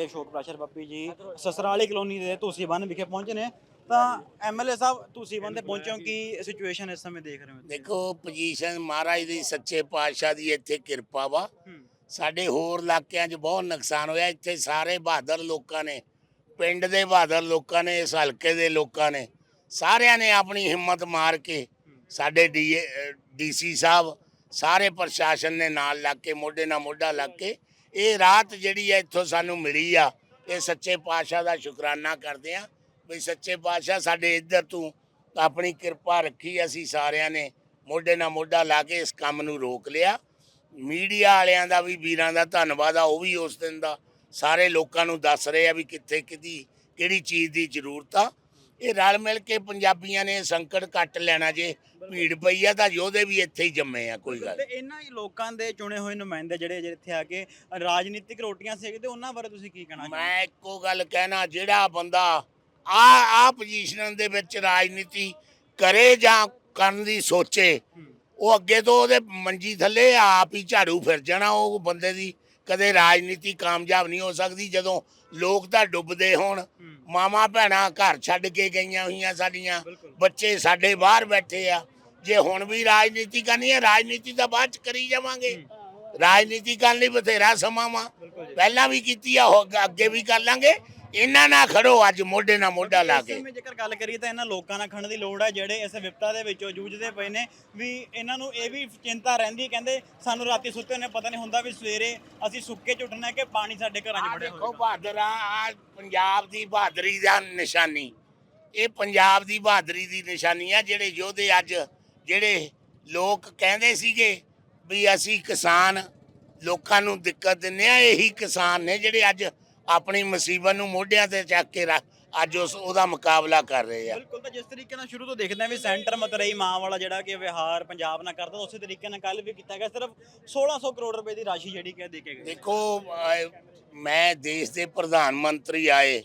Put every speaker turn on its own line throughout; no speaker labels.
ਸਾਡੇ ਸ਼ੋਕ ਪ੍ਰੈਸ਼ਰ ਪੱਪੀ ਜੀ ਸਸਰਾਲੀ ਕਲੋਨੀ ਦੇ ਤੁਸੀਂ ਬੰਨ ਵਿਖੇ ਪਹੁੰਚੇ ਨੇ। ਤਾਂ ਐਮਐਲਏ ਸਾਹਿਬ ਤੁਸੀਂ ਬੰਦੇ ਪਹੁੰਚੋ ਕੀ ਸਿਚੁਏਸ਼ਨ ਇਸ ਸਮੇਂ ਦੇਖ ਰਹੇ ਹੋ
ਦੇਖੋ ਪੋਜੀਸ਼ਨ ਮਹਾਰਾਜ ਦੀ ਸੱਚੇ ਪਾਤਸ਼ਾਹ ਦੀ ਇੱਥੇ ਕਿਰਪਾ ਵਾ। ਸਾਡੇ ਹੋਰ ਇਲਾਕਿਆਂ 'ਚ ਬਹੁਤ ਨੁਕਸਾਨ ਹੋਇਆ। ਇੱਥੇ ਸਾਰੇ ਬਹਾਦਰ ਲੋਕਾਂ ਨੇ ਪਿੰਡ ਦੇ ਬਹਾਦਰ ਲੋਕਾਂ ਨੇ ਇਸ ਹਲਕੇ ਦੇ ਲੋਕਾਂ ਨੇ ਸਾਰਿਆਂ ਨੇ ਆਪਣੀ ਹਿੰਮਤ ਮਾਰ ਕੇ ਸਾਡੇ ਡੀਸੀ ਸਾਹਿਬ ਸਾਰੇ ਪ੍ਰਸ਼ਾਸਨ ਨੇ ਨਾਲ ਲੱਗ ਕੇ ਮੋਢੇ ਨਾਲ ਮੋਢਾ ਲੱਗ ਕੇ ਇਹ ਰਾਤ ਜਿਹੜੀ ਹੈ ਇੱਥੋਂ ਸਾਨੂੰ ਮਿਲੀ ਆ, ਇਹ ਸੱਚੇ ਪਾਤਸ਼ਾਹ ਦਾ ਸ਼ੁਕਰਾਨਾ ਕਰਦੇ ਆ ਵੀ ਸੱਚੇ ਪਾਤਸ਼ਾਹ ਸਾਡੇ ਇੱਧਰ ਤੋਂ ਆਪਣੀ ਕਿਰਪਾ ਰੱਖੀ, ਅਸੀਂ ਸਾਰਿਆਂ ਨੇ ਮੋਢੇ ਨਾਲ ਮੋਢਾ ਲਾ ਕੇ ਇਸ ਕੰਮ ਨੂੰ ਰੋਕ ਲਿਆ। ਮੀਡੀਆ ਵਾਲਿਆਂ ਦਾ ਵੀ, ਵੀਰਾਂ ਦਾ ਧੰਨਵਾਦ ਆ, ਉਹ ਵੀ ਉਸ ਦਿਨ ਦਾ ਸਾਰੇ ਲੋਕਾਂ ਨੂੰ ਦੱਸ ਰਹੇ ਆ ਵੀ ਕਿੱਥੇ ਕਿਹਦੀ, ਕਿਹੜੀ ਚੀਜ਼ ਦੀ ਜ਼ਰੂਰਤ ਆ। ਇਹ ਰਲ ਮਿਲ ਕੇ ਪੰਜਾਬੀਆਂ ਨੇ ਸੰਕਟ ਕੱਟ ਲੈਣਾ ਜੇ ਭੀੜ ਪਈ ਆ ਤਾਂ ਯੋਧੇ ਵੀ ਇੱਥੇ ਹੀ ਜੰਮੇ ਆ ਕੋਈ ਗੱਲ
ਤੇ ਇਹਨਾਂ ਹੀ ਲੋਕਾਂ ਦੇ ਚੁਣੇ ਹੋਏ ਨੁਮਾਇੰਦੇ ਜਿਹੜੇ ਜਿਹੜੇ ਇੱਥੇ ਆ ਕੇ ਰਾਜਨੀਤਿਕ ਰੋਟੀਆਂ ਸੇਕਦੇ ਉਹਨਾਂ ਬਾਰੇ ਤੁਸੀਂ ਕੀ ਕਹਿਣਾ
ਮੈਂ ਇੱਕੋ ਗੱਲ ਕਹਿਣਾ ਜਿਹੜਾ ਬੰਦਾ ਆ ਆ ਪੋਜੀਸ਼ਨ ਦੇ ਵਿੱਚ ਰਾਜਨੀਤੀ ਕਰੇ ਜਾਂ ਕਰਨ ਦੀ ਸੋਚੇ। ਉਹ ਅੱਗੇ ਤੋਂ ਉਹਦੇ ਮੰਜੀ ਥੱਲੇ ਆਪ ਹੀ ਝਾੜੂ ਫਿਰ ਜਾਣਾ ਉਹ ਬੰਦੇ ਦੀ ਕਦੇ ਰਾਜਨੀਤੀ ਕਾਮਯਾਬ ਨਹੀਂ ਹੋ ਸਕਦੀ ਜਦੋਂ ਲੋਕ ਤਾਂ ਡੁੱਬਦੇ ਹੋਣ। ਮਾਮਾ ਭੈਣਾਂ ਘਰ ਛੱਡ ਕੇ ਗਈਆਂ ਹੋਈਆਂ ਸਾਡੀਆਂ ਬੱਚੇ ਸਾਡੇ ਬਾਹਰ ਬੈਠੇ ਆ। ਜੇ ਹੁਣ ਵੀ ਰਾਜਨੀਤੀ ਕਰਨੀ ਹੈ ਰਾਜਨੀਤੀ ਤਾਂ ਬਾਅਦ ਚ ਕਰੀ ਜਾਵਾਂਗੇ। ਰਾਜਨੀਤੀ ਕਰਨ ਲਈ ਬਥੇਰਾ ਸਮਾਂ ਵਾ। ਪਹਿਲਾਂ ਵੀ ਕੀਤੀ ਆ ਅੱਗੇ ਵੀ ਕਰ ਲਾਂਗੇ। ਇਹਨਾਂ ਨਾਲ ਖੜੋ ਅੱਜ ਮੋਢੇ ਨਾਲ ਮੋਢਾ ਲਾ ਕੇ।
ਸਮੇਂ ਜੇਕਰ ਗੱਲ ਕਰੀਏ ਤਾਂ ਇਹਨਾਂ ਲੋਕਾਂ ਨਾਲ ਖੜਨ ਦੀ ਲੋੜ ਹੈ ਜਿਹੜੇ ਇਸ ਵਿਪਤਾ ਦੇ ਵਿੱਚੋਂ ਜੂਝਦੇ ਪਏ ਨੇ ਵੀ ਇਹਨਾਂ ਨੂੰ ਇਹ ਵੀ ਚਿੰਤਾ ਰਹਿੰਦੀ ਕਹਿੰਦੇ ਸਾਨੂੰ ਰਾਤੀ ਸੁੱਤੇ ਨੇ ਪਤਾ ਨਹੀਂ ਹੁੰਦਾ ਵੀ ਸਵੇਰੇ ਅਸੀਂ ਸੁੱਕੇ ਚ ਉੱਠਣਾ ਕਿ ਪਾਣੀ ਸਾਡੇ ਘਰਾਂ 'ਚ ਵੜਿਆ
ਦੇਖੋ
ਹੋਵੇਗਾ
ਬਹਾਦਰ ਆ ਪੰਜਾਬ ਦੀ ਬਹਾਦਰੀ ਦਾ ਨਿਸ਼ਾਨੀ। ਇਹ ਪੰਜਾਬ ਦੀ ਬਹਾਦਰੀ ਦੀ ਨਿਸ਼ਾਨੀ ਆ ਜਿਹੜੇ ਯੋਧੇ ਅੱਜ ਜਿਹੜੇ ਲੋਕ ਕਹਿੰਦੇ ਸੀਗੇ ਵੀ ਅਸੀਂ ਕਿਸਾਨ ਲੋਕਾਂ ਨੂੰ ਦਿੱਕਤ ਦਿੰਦੇ ਆ ਇਹੀ ਕਿਸਾਨ ਨੇ ਜਿਹੜੇ ਅੱਜ ਆਪਣੀ ਮੁਸੀਬਤ ਨੂੰ ਮੋਢਿਆਂ ਤੇ ਚੱਕ ਕੇ ਰੱਖ ਅੱਜ ਉਸ ਉਹਦਾ ਮੁਕਾਬਲਾ ਕਰ ਰਹੇ ਆ।
ਬਿਲਕੁਲ ਤਾਂ ਜਿਸ ਤਰੀਕੇ ਨਾਲ ਸ਼ੁਰੂ ਤੋਂ ਦੇਖਦੇ ਆ ਵੀ ਸੈਂਟਰ ਮਤਰਈ ਮਾਂ ਵਾਲਾ ਜਿਹੜਾ ਕਿ ਵਿਹਾਰ ਪੰਜਾਬ ਨਾਲ ਕਰਦਾ ਉਸੇ ਤਰੀਕੇ ਨਾਲ ਕੱਲ ਵੀ ਕੀਤਾ ਗਿਆ ਸਿਰਫ 1600 ਕਰੋੜ ਰੁਪਏ ਦੀ ਰਾਸ਼ੀ ਜਿਹੜੀ ਕਿ ਦੇ ਕੇ ਗਏ।
ਦੇਖੋ ਮੈਂ ਦੇਸ਼ ਦੇ ਪ੍ਰਧਾਨ ਮੰਤਰੀ ਆਏ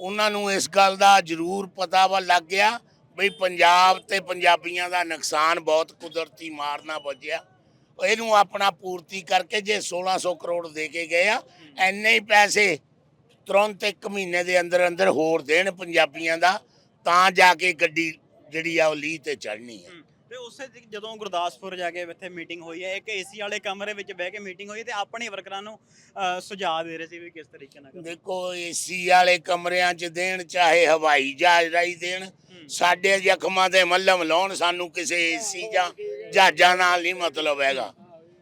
ਉਹਨਾਂ ਨੂੰ ਇਸ ਗੱਲ ਦਾ ਜ਼ਰੂਰ ਪਤਾ ਵਾ ਲੱਗ ਗਿਆ ਵੀ ਪੰਜਾਬ ਤੇ ਪੰਜਾਬੀਆਂ ਦਾ ਨੁਕਸਾਨ ਬਹੁਤ ਕੁਦਰਤੀ ਮਾਰਨਾ ਵੱਜਿਆ। ਇਹਨੂੰ ਆਪਣਾ ਪੂਰਤੀ ਕਰਕੇ ਜੇ 1600 ਕਰੋੜ ਦੇ ਕੇ ਗਏ ਆ ਐਨੇ ਹੀ ਪੈਸੇ ਤੁਰੰਤ ਇੱਕ ਮਹੀਨੇ ਦੇ ਅੰਦਰ ਅੰਦਰ ਹੋਰ ਦੇਣ ਪੰਜਾਬੀਆਂ ਦਾ ਤਾਂ ਜਾ ਕੇ ਗੱਡੀ ਜਿਹੜੀ ਆ ਉਹ ਲੀਹ ਤੇ ਚੜ੍ਹਨੀ ਹੈ
ਤੇ ਉਸੇ ਦਿਨ ਜਦੋਂ ਗੁਰਦਾਸਪੁਰ ਜਾ ਕੇ ਇੱਥੇ ਮੀਟਿੰਗ ਹੋਈ ਹੈ ਇੱਕ ਏਸੀ ਵਾਲੇ ਕਮਰੇ ਵਿੱਚ ਬਹਿ ਕੇ ਮੀਟਿੰਗ ਹੋਈ ਤੇ ਆਪਣੇ ਵਰਕਰਾਂ ਨੂੰ ਸੁਝਾਅ ਦੇ ਰਹੇ ਸੀ ਵੀ ਕਿਸ ਤਰੀਕੇ ਨਾਲ।
ਦੇਖੋ ਏਸੀ ਵਾਲੇ ਕਮਰਿਆਂ 'ਚ ਦੇਣ ਚਾਹੇ ਹਵਾਈ ਜਹਾਜ਼ ਰਾਹੀਂ ਦੇਣ ਸਾਡੇ ਜ਼ਖਮਾਂ ਤੇ ਮੱਲਮ ਲਾਉਣ ਸਾਨੂੰ ਕਿਸੇ ਏਸੀ ਜਾਂ ਜਹਾਜ਼ਾਂ ਨਾਲ ਨਹੀਂ ਮਤਲਬ ਹੈਗਾ।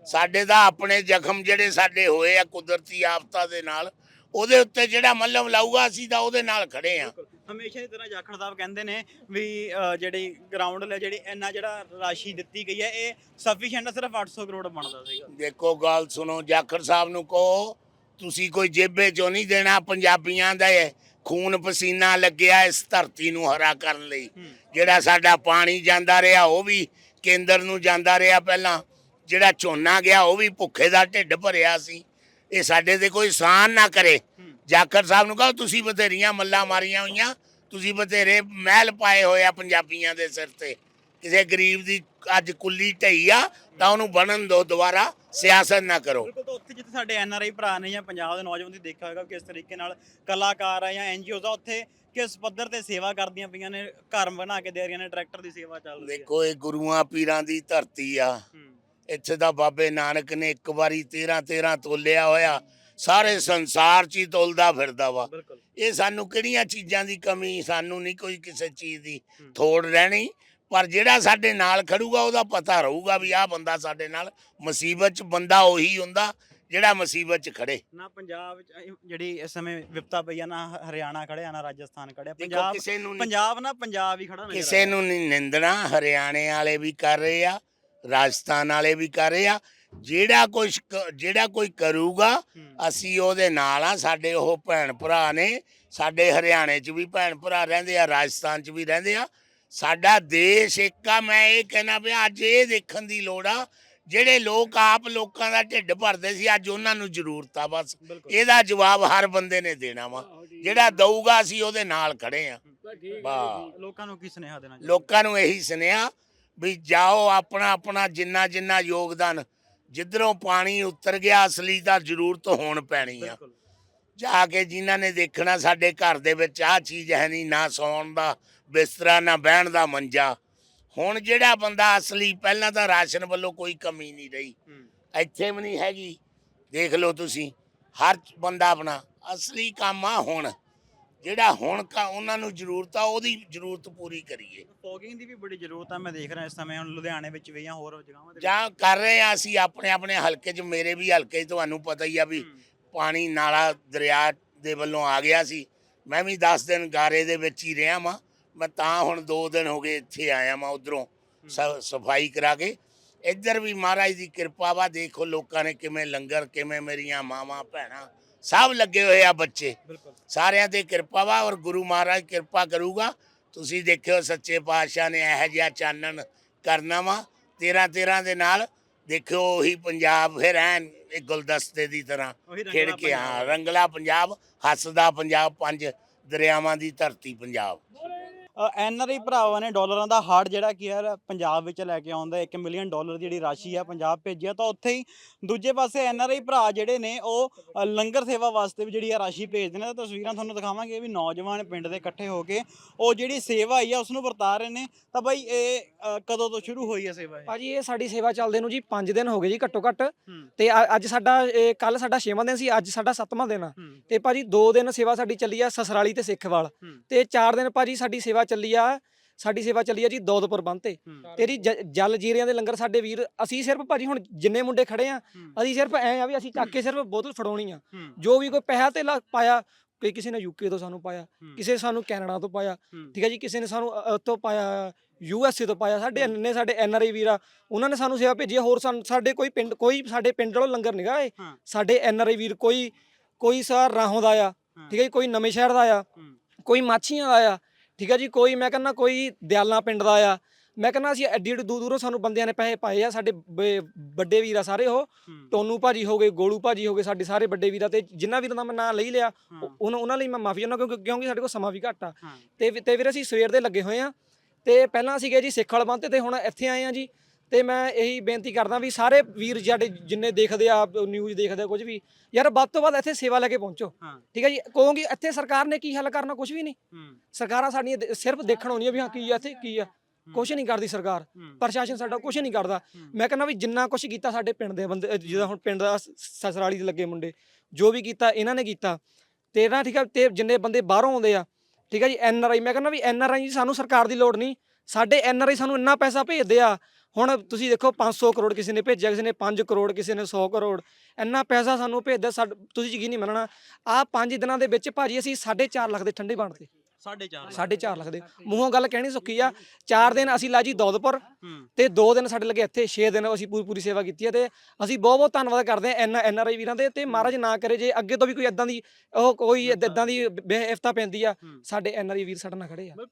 ਸਾਡੇ ਤਾਂ ਆਪਣੇ ਜ਼ਖਮ ਜਿਹੜੇ ਸਾਡੇ ਹੋਏ ਆ ਕੁਦਰਤੀ ਆਫਤਾਂ ਦੇ ਨਾਲ ਉਹਦੇ ਉੱਤੇ ਜਿਹੜਾ ਮੱਲਮ ਲਾਊਗਾ ਅਸੀਂ ਤਾਂ ਉਹਦੇ ਨਾਲ ਖੜੇ ਆ।
ਹਮੇਸ਼ਾ ਦੀ ਤਰ੍ਹਾਂ ਜਾਖੜ ਸਾਹਿਬ ਕਹਿੰਦੇ ਨੇ ਵੀ ਅਹ, ਜਿਹੜੀ ਗਰਾਊਂਡ ਲੈ ਜਿਹੜੀ ਇੰਨਾ ਜਿਹੜਾ ਰਾਸ਼ੀ ਦਿੱਤੀ ਗਈ ਹੈ ਇਹ ਸਫੀਸ਼ੀਐਂਟ ਸਿਰਫ 800 ਕਰੋੜ ਬਣਦਾ ਸੀਗਾ।
ਦੇਖੋ ਗੱਲ ਸੁਣੋ ਜਾਖੜ ਸਾਹਿਬ ਨੂੰ ਕਹੋ ਤੁਸੀਂ ਕੋਈ ਜੇਬੇ ਚੋਂ ਨਹੀਂ ਦੇਣਾ ਪੰਜਾਬੀਆਂ ਦਾ ਇਹ ਖੂਨ ਪਸੀਨਾ ਲੱਗਿਆ ਇਸ ਧਰਤੀ ਨੂੰ ਹਰਾ ਕਰਨ ਲਈ। ਜਿਹੜਾ ਸਾਡਾ ਪਾਣੀ ਜਾਂਦਾ ਰਿਹਾ ਉਹ ਵੀ ਕੇਂਦਰ ਨੂੰ ਜਾਂਦਾ ਰਿਹਾ ਪਹਿਲਾਂ। ਜਿਹੜਾ ਝੋਨਾ ਗਿਆ ਉਹ ਵੀ ਭੁੱਖੇ ਦਾ ਢਿੱਡ ਭਰਿਆ ਸੀ। ਇਹ ਸਾਡੇ ਤੇ ਕੋਈ ਸਾਨ ਨਾ ਕਰੇ। ਜਾਖੜ ਸਾਹਿਬ ਨੂੰ ਕਹੋ ਤੁਸੀਂ ਬਥੇਰੀਆਂ ਮੱਲਾਂ ਮਾਰੀਆਂ ਹੋਈਆਂ। ਤੁਸੀਂ ਬਥੇਰੇ ਮਹਿਲ ਪਾਏ ਹੋਏ ਆ ਪੰਜਾਬੀਆਂ ਦੇ ਸਿਰ ਤੇ। ਕਿਸੇ ਗਰੀਬ ਦੀ ਅੱਜ ਕੁੱਲੀ ਢਈ ਆ ਤਾਂ ਉਹਨੂੰ ਬਣਨ ਦਿਓ ਦੁਬਾਰਾ। ਸਿਆਸਤ ਨਾ ਕਰੋ।
ਬਿਲਕੁਲ ਤਾਂ ਉੱਥੇ ਜਿੱਥੇ ਸਾਡੇ ਐਨਆਰਆਈ ਭਰਾ ਨੇ ਜਾਂ ਪੰਜਾਬ ਦੇ ਨੌਜਵਾਨ ਦੀ ਦੇਖਿਆ ਹੋਵੇਗਾ ਕਿਸ ਤਰੀਕੇ ਨਾਲ ਕਲਾਕਾਰ ਆ ਜਾਂ ਐਨਜੀਓਜ਼ ਆ ਉੱਥੇ ਕਿਸ ਪੱਧਰ ਤੇ ਸੇਵਾ ਕਰਦੀਆਂ ਪਈਆਂ ਨੇ ਘਰ ਬਣਾ ਕੇ ਦੇ ਰਹੀਆਂ ਨੇ ਟਰੈਕਟਰ ਦੀ ਸੇਵਾ ਚੱਲ ਰਹੀ ਹੈ
ਦੇਖੋ ਇਹ ਗੁਰੂਆਂ ਪੀਰਾਂ ਦੀ ਧਰਤੀ ਆ। ਇੱਥੇ ਤਾਂ ਬਾਬੇ ਨਾਨਕ ਨੇ ਇੱਕ ਵਾਰੀ 13 13 ਤੋਲਿਆ ਹੋਇਆ ਸਾਰੇ ਸੰਸਾਰ 'ਚ ਹੀ ਤੋਲਦਾ ਫਿਰਦਾ ਵਾ। ਇਹ ਸਾਨੂੰ ਕਿਹੜੀਆਂ ਚੀਜ਼ਾਂ ਦੀ ਕਮੀ ਸਾਨੂੰ ਨਹੀਂ ਕੋਈ ਕਿਸੇ ਚੀਜ਼ ਦੀ। ਥੋੜ ਰਹਿਣੀ ਪਰ ਜਿਹੜਾ ਸਾਡੇ ਨਾਲ ਖੜੂਗਾ ਉਹਦਾ ਪਤਾ ਰਹੂਗਾ ਵੀ ਆਹ ਬੰਦਾ ਸਾਡੇ ਨਾਲ ਮੁਸੀਬਤ 'ਚ ਬੰਦਾ ਉਹੀ ਹੁੰਦਾ ਜਿਹੜਾ ਮੁਸੀਬਤ 'ਚ ਖੜੇ।
ਨਾ ਪੰਜਾਬ ਵਿੱਚ ਜਿਹੜੀ ਇਸ ਸਮੇਂ ਵਿਪਤਾ ਪਈ ਆ ਨਾ ਹਰਿਆਣਾ ਖੜਿਆ ਨਾ ਰਾਜਸਥਾਨ ਖੜਿਆ। ਪੰਜਾਬ
ਕਿਸੇ ਨੂੰ
ਪੰਜਾਬ ਨਾ ਪੰਜਾਬ ਹੀ ਖੜਾ
ਕਿਸੇ ਨੂੰ ਨਹੀਂ ਨਿੰਦਣਾ ਹਰਿਆਣੇ ਵਾਲੇ ਵੀ ਕਰ ਰਹੇ ਆ ਰਾਜਸਥਾਨ ਵਾਲੇ ਵੀ ਕਰ ਰਹੇ ਆ। ਜਿਹੜਾ ਕੁਛ ਕ- ਜਿਹੜਾ ਕੋਈ ਕਰੂਗਾ। ਅਸੀਂ ਉਹਦੇ ਨਾਲ ਆ ਸਾਡੇ ਉਹ ਭੈਣ ਭਰਾ ਨੇ ਸਾਡੇ ਹਰਿਆਣੇ 'ਚ ਵੀ ਭੈਣ ਭਰਾ ਰਹਿੰਦੇ ਆ ਰਾਜਸਥਾਨ 'ਚ ਵੀ ਰਹਿੰਦੇ ਆ। ਸਾਡਾ ਦੇਸ਼ ਇੱਕ ਆ ਮੈਂ ਇਹ ਕਹਿਣਾ ਵੀ ਅੱਜ ਇਹ ਦੇਖਣ ਦੀ ਲੋੜ ਆ ਜਿਹੜੇ ਲੋਕ ਆਪ ਲੋਕਾਂ ਦਾ ਢਿੱਡ ਭਰਦੇ ਸੀ ਅੱਜ ਉਹਨਾਂ ਨੂੰ ਜ਼ਰੂਰਤ ਆ ਬਸ। ਇਹਦਾ ਜਵਾਬ ਹਰ ਬੰਦੇ ਨੇ ਦੇਣਾ ਵਾ। ਜਿਹੜਾ ਦਊਗਾ ਅਸੀਂ ਉਹਦੇ ਨਾਲ ਖੜੇ ਆ। ਵਾਹ
ਲੋਕਾਂ ਨੂੰ ਕੀ ਸੁਨੇਹਾ ਦੇਣਾ?
ਲੋਕਾਂ ਨੂੰ ਇਹੀ ਸੁਨੇਹਾ ਵੀ ਜਾਓ ਆਪਣਾ ਆਪਣਾ ਜਿੰਨਾ ਜਿੰਨਾ ਯੋਗਦਾਨ ਜਿੱਧਰੋਂ ਪਾਣੀ ਉਤਰ ਗਿਆ ਅਸਲੀ ਤਾਂ ਜ਼ਰੂਰਤ ਹੋਣ ਪੈਣੀ ਆ। ਜਾ ਕੇ ਜਿਨ੍ਹਾਂ ਨੇ ਦੇਖਣਾ ਸਾਡੇ ਘਰ ਦੇ ਵਿੱਚ ਆਹ ਚੀਜ਼ ਹੈ ਨਹੀਂ ਨਾ ਸੌਣ ਦਾ ਬਿਸਤਰਾ ਨਾ ਬਹਿਣ ਦਾ ਮੰਜਾ। ਹੁਣ ਜਿਹੜਾ ਬੰਦਾ ਅਸਲੀ ਪਹਿਲਾਂ ਤਾਂ ਰਾਸ਼ਨ ਵੱਲੋਂ ਕੋਈ ਕਮੀ ਨਹੀਂ ਰਹੀ। ਇੱਥੇ ਵੀ ਨਹੀਂ ਹੈਗੀ। ਦੇਖ ਲਓ ਤੁਸੀਂ ਹਰ ਬੰਦਾ ਆਪਣਾ ਅਸਲੀ ਕੰਮ ਆ ਹੁਣ। ਜਿਹੜਾ ਹੁਣ ਕਾ ਉਹਨਾਂ ਨੂੰ ਜ਼ਰੂਰਤ ਆ ਉਹਦੀ ਜ਼ਰੂਰਤ ਪੂਰੀ ਕਰੀਏ।
ਫੋਗਿੰਗ ਦੀ ਵੀ ਬੜੀ ਜ਼ਰੂਰਤ ਆ ਮੈਂ ਦੇਖ ਰਿਹਾ ਇਸ ਸਮੇਂ ਹੁਣ ਲੁਧਿਆਣੇ ਵਿੱਚ ਵੀ ਜਾਂ ਹੋਰ ਜਗ੍ਹਾਵਾਂ ਤੇ।
ਜਾਂ ਕਰ ਰਹੇ ਆ ਅਸੀਂ ਆਪਣੇ ਆਪਣੇ ਹਲਕੇ 'ਚ ਮੇਰੇ ਵੀ ਹਲਕੇ 'ਚ ਤੁਹਾਨੂੰ ਪਤਾ ਹੀ ਆ ਵੀ। ਪਾਣੀ ਨਾਲਾ ਦਰਿਆ ਦੇ ਵੱਲੋਂ ਆ ਗਿਆ ਸੀ। ਮੈਂ ਵੀ 10 ਦਿਨ ਗਾਰੇ ਦੇ ਵਿੱਚ ਹੀ ਰਿਹਾ ਵਾਂ। ਮੈਂ ਤਾਂ ਹੁਣ 2 ਦਿਨ ਹੋ ਗਏ ਇੱਥੇ ਆਇਆ ਮੈਂ ਉਧਰੋਂ ਸਫ਼ਾਈ ਕਰਾ ਕੇ। ਇੱਧਰ ਵੀ ਮਹਾਰਾਜ ਦੀ ਕਿਰਪਾ ਵਾ ਦੇਖੋ ਲੋਕਾਂ ਨੇ ਕਿਵੇਂ ਲੰਗਰ ਕਿਵੇਂ ਮੇਰੀਆਂ ਮਾਵਾਂ ਭੈਣਾਂ ਸਭ ਲੱਗੇ ਹੋਏ ਆ ਬੱਚੇ। ਸਾਰਿਆਂ ਤੇ ਕਿਰਪਾ ਵਾ ਔਰ ਗੁਰੂ ਮਹਾਰਾਜ ਕਿਰਪਾ ਕਰੂਗਾ। ਤੁਸੀਂ ਦੇਖਿਓ ਸੱਚੇ ਪਾਤਸ਼ਾਹ ਨੇ ਇਹੋ ਜਿਹਾ ਚਾਨਣ ਕਰਨਾ ਵਾ। 13 13 ਦੇ ਨਾਲ ਦੇਖਿਓ ਉਹੀ ਪੰਜਾਬ ਫਿਰ ਐਨ ਇੱਕ ਗੁਲਦਸਤੇ ਦੀ ਤਰ੍ਹਾਂ ਖਿੜ ਕੇ ਹਾਂ। ਰੰਗਲਾ ਪੰਜਾਬ ਹੱਸਦਾ ਪੰਜਾਬ ਪੰਜ ਦਰਿਆਵਾਂ ਦੀ ਧਰਤੀ ਪੰਜਾਬ।
ਐਨਆਰਆਈ ਭਰਾਵਾਂ ਨੇ ਡਾਲਰਾਂ ਦਾ ਹਾਰਡ ਜਿਹੜਾ ਕੀ ਹੈ ਪੰਜਾਬ ਵਿੱਚ ਲੈ ਕੇ ਆਉਂਦਾ 1 ਮਿਲੀਅਨ ਡਾਲਰ ਦੀ ਜਿਹੜੀ ਰਾਸ਼ੀ ਆ ਪੰਜਾਬ ਭੇਜਿਆ ਤਾਂ ਉੱਥੇ ਹੀ ਦੂਜੇ ਪਾਸੇ ਐਨਆਰਆਈ ਭਰਾ ਜਿਹੜੇ ਨੇ ਉਹ ਲੰਗਰ ਸੇਵਾ ਵਾਸਤੇ ਵੀ ਜਿਹੜੀ ਆ ਰਾਸ਼ੀ ਭੇਜਦੇ ਨੇ ਤਾਂ ਤਸਵੀਰਾਂ ਤੁਹਾਨੂੰ ਦਿਖਾਵਾਂਗੇ ਵੀ ਨੌਜਵਾਨ ਪਿੰਡ ਦੇ ਇਕੱਠੇ ਹੋ ਕੇ ਉਹ ਜਿਹੜੀ ਸੇਵਾ ਆਈ ਆ ਉਸ ਨੂੰ ਵਰਤਾ ਰਹੇ ਨੇ ਤਾਂ ਬਾਈ ਇਹ ਕਦੋਂ ਤੋਂ ਸ਼ੁਰੂ ਹੋਈ ਹੈ ਸੇਵਾ ਇਹ?
ਭਾਜੀ ਇਹ ਸਾਡੀ ਸੇਵਾ ਚੱਲਦੇ ਨੂੰ ਜੀ 5 ਦਿਨ ਹੋ ਗਏ ਜੀ ਘੱਟੋ ਘੱਟ
ਹੂੰ।
ਤੇ ਅੱਜ ਸਾਡਾ ਕੱਲ ਸਾਡਾ 6ਵਾਂ ਦਿਨ ਸੀ ਅੱਜ ਸਾਡਾ 7ਵਾਂ ਦਿਨ ਆ।
ਹੂੰ।
ਤੇ ਭਾਜੀ 2 ਦਿਨ ਸੇਵਾ ਸਾਡੀ ਚੱਲੀ ਆ ਸਸਰਾਲੀ ਤੇ ਸਿੱਖਵਾਲ।
ਹੂੰ।
ਤੇ 4 ਦਿਨ ਭਾਜੀ ਸਾਡੀ ਸੇਵਾ ਚੱਲੀ ਆ ਸਾਡੀ ਸੇਵਾ ਚੱਲੀ ਆ ਜੀ ਦੌਦਪੁਰ ਬੰਨ ਤੇ। ਤੇਰੀ ਜਲ ਜੀਰਿਆਂ ਦੇ ਲੰਗਰ ਸਾਡੇ ਵੀਰ ਅਸੀਂ ਸਿਰਫ ਭਾਜੀ ਹੁਣ ਜਿੰਨੇ ਮੁੰਡੇ ਖੜੇ ਆ ਅਸੀਂ ਸਿਰਫ ਐ ਆ ਵੀ ਅਸੀਂ ਚੱਕ ਕੇ ਸਿਰਫ ਬੋਤਲ ਫੜਾਉਣੀ ਆ। ਜੋ ਵੀ ਕੋਈ ਪੈਸਾ ਤੇ ਪਾਇਆ ਕੋਈ ਕਿਸੇ ਨੇ ਯੂਕੇ ਤੋਂ ਸਾਨੂੰ ਪਾਇਆ ਕਿਸੇ ਸਾਨੂੰ ਕੈਨੇਡਾ ਤੋਂ ਪਾਇਆ ਠੀਕ ਹੈ ਜੀ ਕਿਸੇ ਨੇ ਸਾਨੂੰ ਉੱਥੋਂ ਪਾਇਆ ਯੂਐਸਏ ਤੋਂ ਪਾਇਆ ਸਾਡੇ ਇੰਨੇ ਸਾਡੇ ਐਨਆਰਆਈ ਵੀਰ ਉਹਨਾਂ ਨੇ ਸਾਨੂੰ ਸੇਵਾ ਭੇਜੀ। ਹੋਰ ਸਾਡੇ ਕੋਈ ਪਿੰਡ ਕੋਈ ਸਾਡੇ ਪਿੰਡ ਵਾਲੋ ਲੰਗਰ ਨਿਗਾ ਏ। ਸਾਡੇ ਐਨਆਰਆਈ ਵੀਰ ਕੋਈ ਕੋਈ ਸਾਰ ਰਾਹੋਂ ਦਾ ਆ। ਠੀਕ ਹੈ ਜੀ ਕੋਈ ਨਵੇਂ ਸ਼ਹਿਰ ਦਾ ਆ ਕੋਈ ਮਾਛੀਆਂ ਦਾ ਆ ਠੀਕ ਹੈ ਜੀ ਕੋਈ ਮੈਂ ਕਹਿੰਦਾ ਕੋਈ ਦਿਆਲਾ ਪਿੰਡ ਦਾ ਆ। ਮੈਂ ਕਹਿੰਦਾ ਅਸੀਂ ਐਡੀ ਐਡੀ ਦੂਰ ਦੂਰੋਂ ਸਾਨੂੰ ਬੰਦਿਆਂ ਨੇ ਪੈਸੇ ਪਾਏ ਆ ਸਾਡੇ ਬ- ਵੱਡੇ ਵੀਰ ਆ ਸਾਰੇ ਉਹ। ਟੋਨੂ ਭਾਜੀ ਹੋ ਗਏ ਗੋਲੂ ਭਾਜੀ ਹੋ ਗਏ ਸਾਡੇ ਸਾਰੇ ਵੱਡੇ ਵੀਰ ਆ ਤੇ ਜਿਨ੍ਹਾਂ ਵੀਰਾਂ ਦਾ ਮੈਂ ਨਾਂ ਲਈ ਲਿਆ ਉਹ- ਉਹਨਾਂ ਉਹਨਾਂ ਲਈ ਮੈਂ ਮਾਫੀ ਚਾਹੁੰਦਾ ਕਿਉਂਕਿ ਕਿਉਂਕਿ ਸਾਡੇ ਕੋਲ ਸਮਾਂ ਵੀ ਘੱਟ ਆ। ਤੇ ਵੀ- ਤੇ ਵੀਰ ਅਸੀਂ ਸਵੇਰ ਦੇ ਲੱਗੇ ਹੋਏ ਆ। ਤੇ ਪਹਿਲਾਂ ਅਸੀਂ ਗਏ ਜੀ ਸਿੱਖ ਵਾਲ ਤੇ ਤੇ ਹੁਣ ਇੱਥੇ ਆਏ ਆ ਜੀ। ਤੇ ਮੈਂ ਇਹੀ ਬੇਨਤੀ ਕਰਦਾ ਵੀ ਸਾਰੇ ਵੀਰ ਜਿਹੜੇ ਜਿੰਨੇ ਦੇਖਦੇ ਆ ਨਿਊਜ਼ ਦੇਖਦੇ ਆ ਕੁਝ ਵੀ ਯਾਰ ਵੱਧ ਤੋਂ ਵੱਧ ਇੱਥੇ ਸੇਵਾ ਲੈ ਕੇ ਪਹੁੰਚੋ। ਠੀਕ ਹੈ ਜੀ? ਕਹੋਗੇ ਇੱਥੇ ਸਰਕਾਰ ਨੇ ਕੀ ਹੱਲ ਕਰਨਾ? ਕੁਝ ਵੀ ਨਹੀਂ। ਸਰਕਾਰਾਂ ਸਾਡੀਆਂ ਦੇ- ਸਿਰਫ ਦੇਖਣ ਆਉਂਦੀਆਂ ਵੀ ਹਾਂ ਕੀ ਆ ਇੱਥੇ ਕੀ ਆ। ਕੁਝ ਨਹੀਂ ਕਰਦੀ ਸਰਕਾਰ। ਪ੍ਰਸ਼ਾਸਨ ਸਾਡਾ ਕੁਝ ਨਹੀਂ ਕਰਦਾ। ਮੈਂ ਕਹਿੰਦਾ ਵੀ ਜਿੰਨਾ ਕੁਝ ਕੀਤਾ ਸਾਡੇ ਪਿੰਡ ਦੇ ਬੰਦੇ ਅਹ ਜਿਹਦਾ ਹੁਣ ਪਿੰਡ ਦਾ ਸ- ਸਸਰਾਲੀ ਦੇ ਲੱਗੇ ਮੁੰਡੇ ਜੋ ਵੀ ਕੀਤਾ ਇਹਨਾਂ ਨੇ ਕੀਤਾ। ਤੇ ਨਾ ਠੀਕ ਹੈ ਤੇ ਜਿੰਨੇ ਬੰਦੇ ਬਾਹਰੋਂ ਆਉਂਦੇ ਆ ਠੀਕ ਹੈ ਜੀ? ਐਨ ਆਰ ਆਈ ਮੈਂ ਕਹਿੰਦਾ ਵੀ ਐਨ ਆਰ ਆਈ ਸਾਨੂੰ ਸਰਕਾਰ ਦੀ ਲੋੜ ਨਹੀਂ। ਸਾਡੇ ਐਨ ਆਰ ਆਈ ਸਾਨੂੰ ਇੰਨਾ ਪੈਸਾ ਭੇਜਦੇ ਆ ਹੁਣ ਤੁਸੀਂ ਦੇਖੋ 500 ਕਰੋੜ ਕਿਸੇ ਨੇ ਭੇਜਿਆ ਕਿਸੇ ਨੇ 5 ਕਰੋੜ ਕਿਸੇ ਨੇ 100 ਕਰੋੜ ਇੰਨਾ ਪੈਸਾ ਸਾਨੂੰ ਭੇਜਦਾ ਸਾਡ- ਤੁਸੀਂ ਯਕੀਨ ਨਹੀਂ ਮੰਨਣਾ ਆ 5 ਦਿਨਾਂ ਦੇ ਵਿੱਚ ਭਾਜੀ ਅਸੀਂ 4.5 ਲੱਖ ਦੇ ਠੰਡੇ
ਸਾਢੇ ਚਾਰ ਲੱਖ।
4.5 ਲੱਖ ਦੇ। ਮੂੰਹੋਂ ਗੱਲ ਕਹਿਣੀ ਸੌਖੀ ਆ 4 ਦਿਨ ਅਸੀਂ ਲਾ ਜੀ ਦੌਦਪੁਰ
ਹੂੰ,
ਤੇ 2 ਦਿਨ ਸਾਡੇ ਲੱਗੇ ਇੱਥੇ 6 ਦਿਨ ਅਸੀਂ ਪੂਰੀ ਪੂਰੀ ਸੇਵਾ ਕੀਤੀ ਹੈ ਤੇ ਅਸੀਂ ਬਹੁਤ ਬਹੁਤ ਧੰਨਵਾਦ ਕਰਦੇ ਹਾਂ ਐਨ ਐਨ ਆਰ ਆਈ ਵੀਰਾਂ ਦੇ ਤੇ ਮਹਾਰਾਜ ਨਾ ਕਰੇ ਜੇ ਅੱਗੇ ਤੋਂ ਵੀ ਕੋਈ ਇਦਾਂ ਦੀ ਉਹ ਕੋਈ ਇਦਾਂ ਦੀ ਬੇਇਫਤਾ ਪੈਂਦੀ ਆ
ਹੂੰ।
ਸਾਡੇ ਐਨ ਆਰ ਆਈ ਵੀਰ ਸਾਡੇ ਨਾਲ ਖੜੇ ਆ।